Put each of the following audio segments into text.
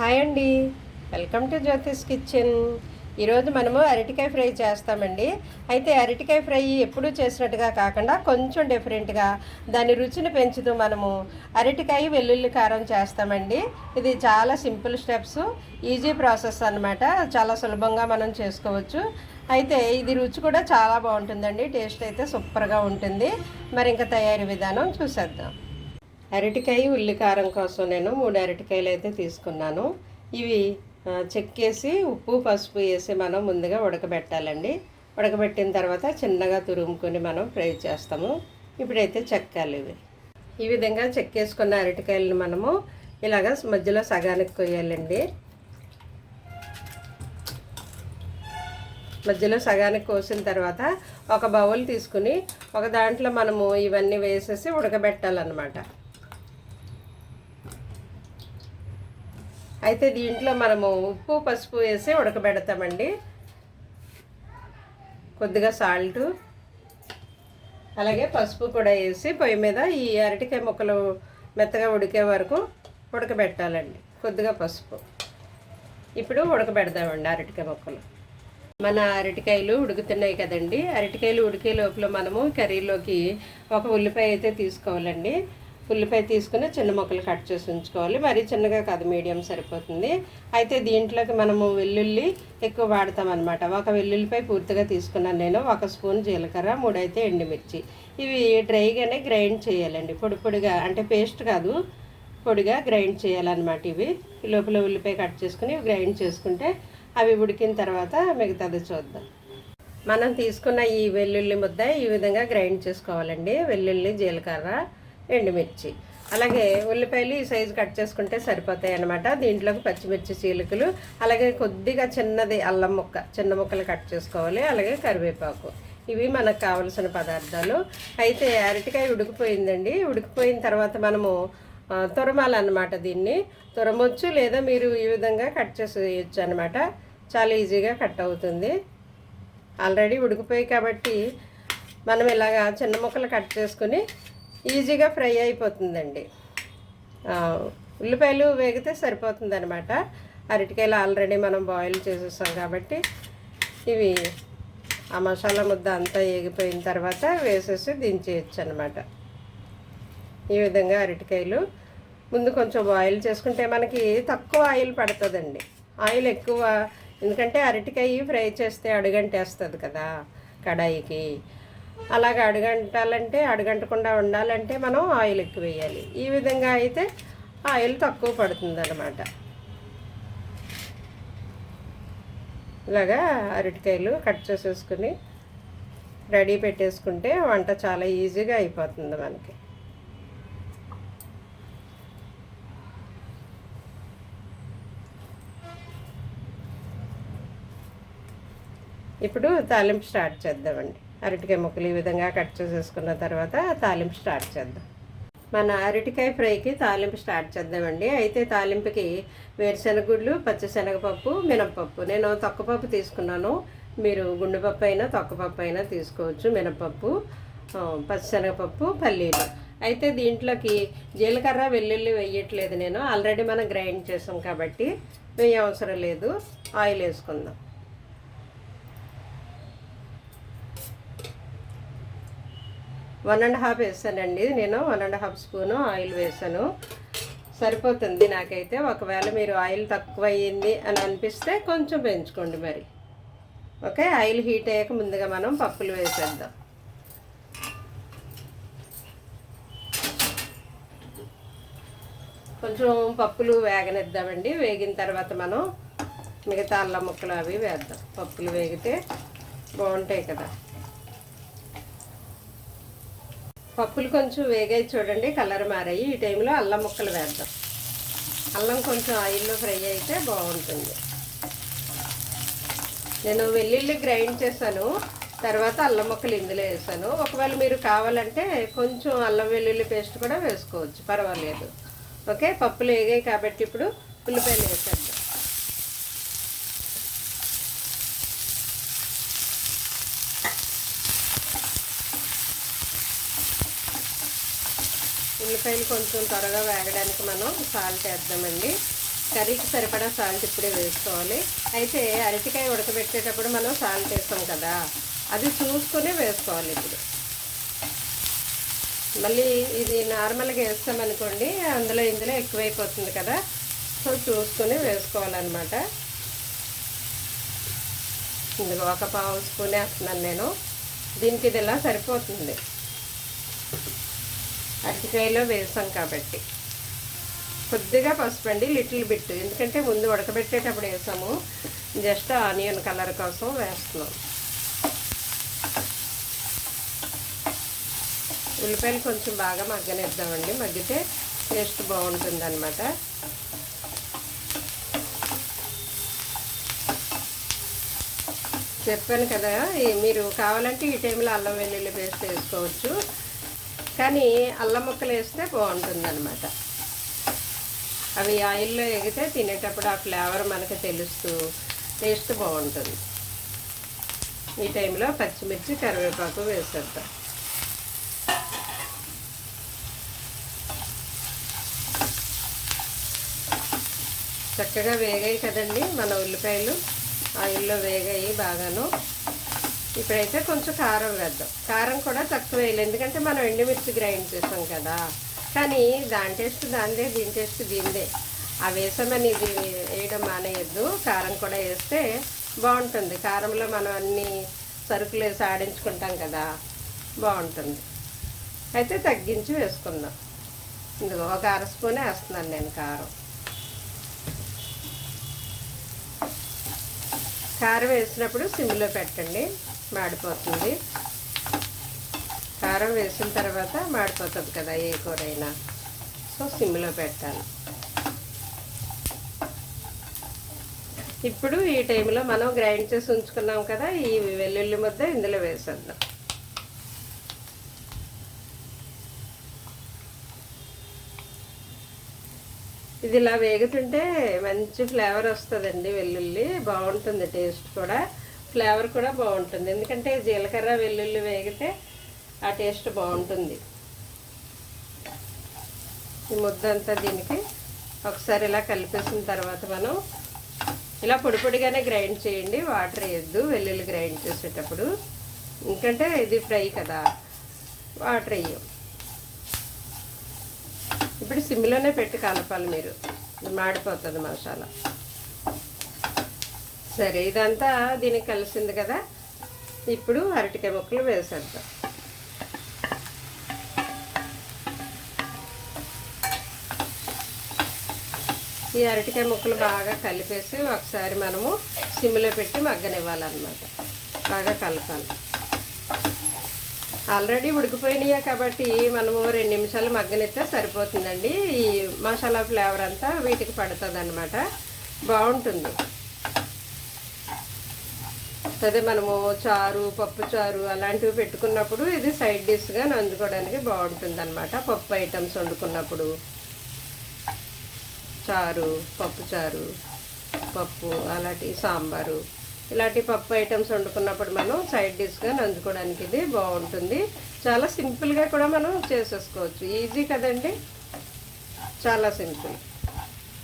Hi అండి. Welcome to Jyotish kitchen. ఈరోజు మనము అరటికాయ ఫ్రై చేస్తామండి. అయితే అరటికాయ ఫ్రై ఎప్పుడూ చేసినట్టుగా కాకుండా కొంచెం డిఫరెంట్గా దాని రుచిని పెంచుతూ మనము అరటికాయ వెల్లుల్లి కారం చేస్తామండి. ఇది చాలా సింపుల్ స్టెప్స్ ఈజీ ప్రాసెస్ అన్నమాట. చాలా సులభంగా మనం చేసుకోవచ్చు. అయితే ఇది రుచి కూడా చాలా బాగుంటుందండి. టేస్ట్ అయితే సూపర్గా ఉంటుంది. మరి ఇంకా తయారీ విధానం చూసేద్దాం. అరటికాయ ఉల్లికారం కోసం నేను మూడు అరటికాయలు అయితే తీసుకున్నాను. ఇవి చెక్కేసి ఉప్పు పసుపు వేసి మనం ముందుగా ఉడకబెట్టాలండి. ఉడకబెట్టిన తర్వాత చిన్నగా తురుముకొని మనం ఫ్రై చేస్తాము. ఇప్పుడైతే చెక్కాలి ఇవి. ఈ విధంగా చెక్కేసుకున్న అరటికాయలను మనము ఇలాగ మధ్యలో సగానికి కొయ్యాలండి. మధ్యలో సగానికి కోసిన తర్వాత ఒక బౌల్ తీసుకుని ఒక దాంట్లో మనము ఇవన్నీ వేసేసి ఉడకబెట్టాలన్నమాట. అయితే దీంట్లో మనము ఉప్పు పసుపు వేసి ఉడకబెడతామండి. కొద్దిగా సాల్ట్ అలాగే పసుపు కూడా వేసి పొయ్యి మీద ఈ అరటికాయ ముక్కలు మెత్తగా ఉడికే వరకు ఉడకబెట్టాలండి. కొద్దిగా పసుపు. ఇప్పుడు ఉడకబెడదామండి అరటికాయ ముక్కలు. మన అరటికాయలు ఉడుకుతున్నాయి కదండి. అరటికాయలు ఉడికే లోపల మనము కర్రీలోకి ఒక ఉల్లిపాయ అయితే తీసుకోవాలండి. ఉల్లిపాయ తీసుకుని చిన్న ముక్కలు కట్ చేసి ఉంచుకోవాలి. మరీ చిన్నగా కాదు మీడియం సరిపోతుంది. అయితే దీంట్లోకి మనము వెల్లుల్లి ఎక్కువ వాడతామన్నమాట. ఒక వెల్లుల్లిపాయ పూర్తిగా తీసుకున్నాను నేను. ఒక స్పూన్ జీలకర్ర మూడైతే ఎండుమిర్చి. ఇవి డ్రైగానే గ్రైండ్ చేయాలండి. పొడి పొడిగా అంటే పేస్ట్ కాదు పొడిగా గ్రైండ్ చేయాలన్నమాట ఇవి. లోపల ఉల్లిపాయ కట్ చేసుకుని గ్రైండ్ చేసుకుంటే అవి ఉడికిన తర్వాత మిగతాది చూద్దాం. మనం తీసుకున్న ఈ వెల్లుల్లి ముద్ద ఈ విధంగా గ్రైండ్ చేసుకోవాలండి. వెల్లుల్లి జీలకర్ర ఎండుమిర్చి. అలాగే ఉల్లిపాయలు ఈ సైజు కట్ చేసుకుంటే సరిపోతాయి అన్నమాట. దీంట్లోకి పచ్చిమిర్చి చీలికలు అలాగే కొద్దిగా చిన్నది అల్లం ముక్క చిన్న ముక్కలు కట్ చేసుకోవాలి అలాగే కరివేపాకు. ఇవి మనకు కావలసిన పదార్థాలు. అయితే అరటికాయ ఉడికిపోయిందండి. ఉడికిపోయిన తర్వాత మనము తురమాలన్నమాట దీన్ని. తురమొచ్చు లేదా మీరు ఈ విధంగా కట్ చేసేయచ్చు అనమాట చాలా ఈజీగా కట్ అవుతుంది. ఆల్రెడీ ఉడికిపోయి కాబట్టి మనం ఇలాగా చిన్న ముక్కలు కట్ చేసుకుని ఈజీగా ఫ్రై అయిపోతుందండి. ఉల్లిపాయలు వేగితే సరిపోతుంది అనమాట అరటికాయలు ఆల్రెడీ మనం బాయిల్ చేసేసాం కాబట్టి ఇవి ఆ మసాలా ముద్ద అంతా వేగిపోయిన తర్వాత వేసేసి దించేయచ్చు అనమాట ఈ విధంగా అరటికాయలు ముందు కొంచెం బాయిల్ చేసుకుంటే మనకి తక్కువ ఆయిల్ పడుతుందండి. ఆయిల్ ఎక్కువ ఎందుకంటే అరటికాయ ఫ్రై చేస్తే అడుగంటేస్తుంది కదా కడాయికి. అలాగ అడుగంటాలంటే అడుగంటకుండా ఉండాలంటే మనం ఆయిల్ ఎక్కువ వేయాలి. ఈ విధంగా అయితే ఆయిల్ తక్కువ పడుతుంది అనమాట ఇలాగా అరటికాయలు కట్ చేసేసుకుని రెడీ పెట్టేసుకుంటే వంట చాలా ఈజీగా అయిపోతుంది మనకి. ఇప్పుడు తాలింపు స్టార్ట్ చేద్దామండి. అరటికాయ ముక్కలు ఈ విధంగా కట్ చేసేసుకున్న తర్వాత తాలింపు స్టార్ట్ చేద్దాం. మన అరటికాయ ఫ్రైకి తాలింపు స్టార్ట్ చేద్దామండి. అయితే తాలింపుకి వేరుశనగుళ్ళు పచ్చిశనగపప్పు మినప్పప్పు. నేను తొక్కపప్పు తీసుకున్నాను. మీరు గుండెపప్పు అయినా తొక్కపప్పు అయినా తీసుకోవచ్చు. మినప్పప్పు పచ్చిశనగపప్పు పల్లీలు. అయితే దీంట్లోకి జీలకర్ర వెల్లుల్లి వేయట్లేదు నేను. ఆల్రెడీ మనం గ్రైండ్ చేసాం కాబట్టి వేయ అవసరం లేదు. ఆయిల్ వేసుకుందాం. వన్ అండ్ హాఫ్ వేసానండి నేను one and half spoon oil వేసాను. సరిపోతుంది నాకైతే. ఒకవేళ మీరు ఆయిల్ తక్కువ అయ్యింది అని అనిపిస్తే కొంచెం పెంచుకోండి మరి. ఓకే? ఆయిల్ హీట్ అయ్యాక ముందుగా మనం పప్పులు వేసేద్దాం. కొంచెం పప్పులు వేగనిద్దామండి. వేగిన తర్వాత మనం మిగతా అల్లం ముక్కలు అవి వేద్దాం. పప్పులు వేగితే బాగుంటాయి కదా. పప్పులు కొంచెం వేగాయి చూడండి కలర్ మారాయి. ఈ టైంలో అల్లం ముక్కలు వేద్దాం. అల్లం కొంచెం ఆయిల్లో ఫ్రై అయితే బాగుంటుంది. నేను వెల్లుల్లి గ్రైండ్ చేశాను తర్వాత అల్లం ముక్కలు ఇందులో వేసాను ఒకవేళ మీరు కావాలంటే కొంచెం అల్లం వెల్లుల్లి పేస్ట్ కూడా వేసుకోవచ్చు పర్వాలేదు. ఓకే? పప్పులు వేగాయి కాబట్టి ఇప్పుడు ఉల్లిపాయలు వేసేద్దాం. ఉల్లిపాయలు కొంచెం త్వరగా వేగడానికి మనం సాల్ట్ వేద్దామండి. కర్రీకి సరిపడా సాల్ట్ ఇప్పుడే వేసుకోవాలి. అయితే అరటికాయ ఉడకబెట్టేటప్పుడు మనం సాల్ట్ వేస్తాం కదా అది చూసుకొని వేసుకోవాలి ఇప్పుడు. మళ్ళీ ఇది నార్మల్గా వేస్తామనుకోండి అందులో ఇందులో ఎక్కువైపోతుంది కదా సో చూసుకొని వేసుకోవాలన్నమాట. ఇందులో ఒక పావు స్పూన్ వేస్తున్నాను నేను. దీనికి ఇది ఇలా సరిపోతుంది? అరటికాయలో వేసాం కాబట్టి. కొద్దిగా పసుపు అండి లిటిల్ బిట్. ఎందుకంటే ముందు ఉడకబెట్టేటప్పుడు వేసాము. జస్ట్ ఆనియన్ కలర్ కోసం వేస్తున్నాం. ఉల్లిపాయలు కొంచెం బాగా మగ్గనిద్దామండి. మగ్గితే టేస్ట్ బాగుంటుంది అనమాట చెప్పాను కదా మీరు కావాలంటే ఈ టైంలో అల్లం వెల్లుల్లి పేస్ట్ వేసుకోవచ్చు. కానీ అల్లం ముక్కలు వేస్తే బాగుంటుంది అనమాట అవి ఆయిల్లో ఎగితే తినేటప్పుడు ఆ ఫ్లేవర్ మనకు తెలుస్తూ టేస్ట్ బాగుంటుంది. ఈ టైంలో పచ్చిమిర్చి కరివేపాకు వేసేద్దాం. చక్కగా వేగాయి కదండి మన ఉల్లిపాయలు. ఆయిల్లో వేగాయి బాగాను. ఇప్పుడైతే కొంచెం కారం వేద్దాం. కారం కూడా తక్కువ వేయాలి. ఎందుకంటే మనం ఎండుమిర్చి గ్రైండ్ చేసాం కదా. కానీ దాని టేస్ట్ దానిదే దీని టేస్ట్ దీనిదే. ఆ వేసామని ఇది వేయడం మానేయద్దు. కారం కూడా వేస్తే బాగుంటుంది. కారంలో మనం అన్ని సరుకులు వేసి ఆడించుకుంటాం కదా. బాగుంటుంది. అయితే తగ్గించి వేసుకుందాం. ఇందులో ఒక అర స్పూన్ వేస్తున్నాను నేను కారం. కారం వేసినప్పుడు సిమ్లో పెట్టండి. మాడిపోతుంది. కారం వేసిన తర్వాత మాడిపోతుంది కదా ఏ కూర అయినా సో సిమ్లో పెట్టాను ఇప్పుడు ఈ టైంలో మనం గ్రైండ్ చేసి ఉంచుకున్నాం కదా ఈ వెల్లుల్లి ముద్ద ఇందులో వేసేద్దాం. ఇది ఇలా వేగుతుంటే మంచి ఫ్లేవర్ వస్తుందండి వెల్లుల్లి. బాగుంటుంది టేస్ట్ కూడా. ఫ్లేవర్ కూడా బాగుంటుంది. ఎందుకంటే జీలకర్ర వెల్లుల్లి వేగితే ఆ టేస్ట్ బాగుంటుంది. ఈ ముద్ద అంతా దీనికి ఒకసారి ఇలా కలిపేసిన తర్వాత మనం ఇలా పొడి పొడిగానే గ్రైండ్ చేయండి. వాటర్ వేయద్దు. వెల్లుల్లి గ్రైండ్ చేసేటప్పుడు. ఎందుకంటే ఇది ఫ్రై కదా. వాటర్ వేయం. ఇప్పుడు సిమ్లోనే పెట్టి కలపాలి మీరు. మాడిపోతుంది మసాలా. సరే ఇదంతా దీనికి కలిసింది కదా. ఇప్పుడు అరటికాయ ముక్కలు వేసేద్దాం. ఈ అరటికాయ ముక్కలు బాగా కలిపేసి ఒకసారి మనము సిమ్లో పెట్టి మగ్గనివ్వాలన్నమాట. బాగా కలపాలి. ఆల్రెడీ ఉడికిపోయినాయి కాబట్టి మనము రెండు నిమిషాలు మగ్గనిస్తే సరిపోతుందండి. ఈ మసాలా ఫ్లేవర్ అంతా వీటికి పడుతుంది అన్నమాట బాగుంటుంది. అదే మనము చారు పప్పు చారు అలాంటివి పెట్టుకున్నప్పుడు ఇది సైడ్ డిష్గా నందుకోవడానికి బాగుంటుంది అనమాట పప్పు ఐటమ్స్ వండుకున్నప్పుడు. చారు పప్పు చారు పప్పు అలాంటి సాంబారు. ఇలాంటి పప్పు ఐటమ్స్ వండుకున్నప్పుడు మనం సైడ్ డిష్గా నంచుకోవడానికి ఇది బాగుంటుంది. చాలా సింపుల్గా కూడా మనం చేసేసుకోవచ్చు. ఈజీ కదండి? చాలా సింపుల్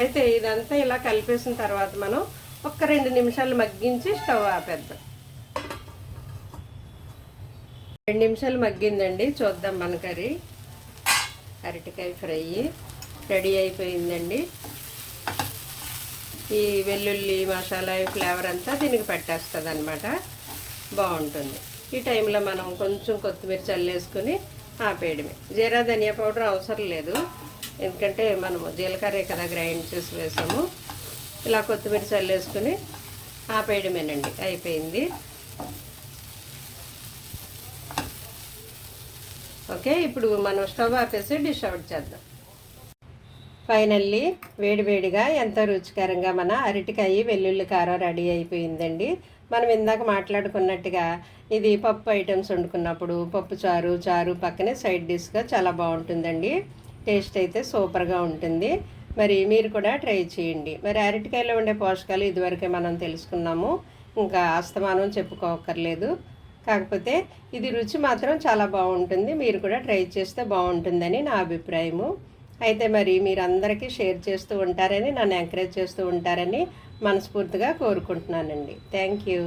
అయితే ఇదంతా ఇలా కలిపేసిన తర్వాత మనం ఒక్క రెండు నిమిషాలు మగ్గించి స్టవ్ ఆపేద్దాం. రెండు నిమిషాలు మగ్గిందండి. చూద్దాం మన కర్రీ. అరటికాయ ఫ్రై రెడీ అయిపోయిందండి. ఈ వెల్లుల్లి మసాలా ఫ్లేవర్ అంతా దీనికి పట్టేస్తుంది అనమాట బాగుంటుంది. ఈ టైంలో మనం కొంచెం కొత్తిమీర చల్లేసుకుని ఆపేయడమే. జీరా ధనియా పౌడర్ అవసరం లేదు. ఎందుకంటే మనము జీలకర్రే కదా గ్రైండ్ చేసి వేసాము. ఇలా కొత్తిమీర చల్లేసుకుని ఆపేయడమేనండి. అయిపోయింది. ఓకే ఇప్పుడు మనం స్టవ్ ఆపేసి డిష్ అవుట్ చేద్దాం. ఫైనల్లీ వేడివేడిగా ఎంతో రుచికరంగా మన అరటికాయ వెల్లుల్లి కారం రెడీ అయిపోయిందండి. మనం ఇందాక మాట్లాడుకున్నట్టుగా ఇది పప్పు ఐటమ్స్ వండుకున్నప్పుడు పప్పు చారు చారు పక్కనే సైడ్ డిష్గా చాలా బాగుంటుందండి. టేస్ట్ అయితే సూపర్గా ఉంటుంది. మరి మీరు కూడా ట్రై చేయండి. మరి అరటికాయలో ఉండే పోషకాలు ఇదివరకే మనం తెలుసుకున్నాము. ఇంకా అస్తమానం చెప్పుకోకర్లేదు కాకపోతే ఇది రుచి మాత్రం చాలా బాగుంటుంది. మీరు కూడా ట్రై చేస్తే బాగుంటుందని నా అభిప్రాయము. అయితే మరి మీరు అందరికీ షేర్ చేస్తూ ఉంటారని నన్ను ఎంకరేజ్ చేస్తూ ఉంటారని మనస్ఫూర్తిగా కోరుకుంటున్నానండి. Thank you.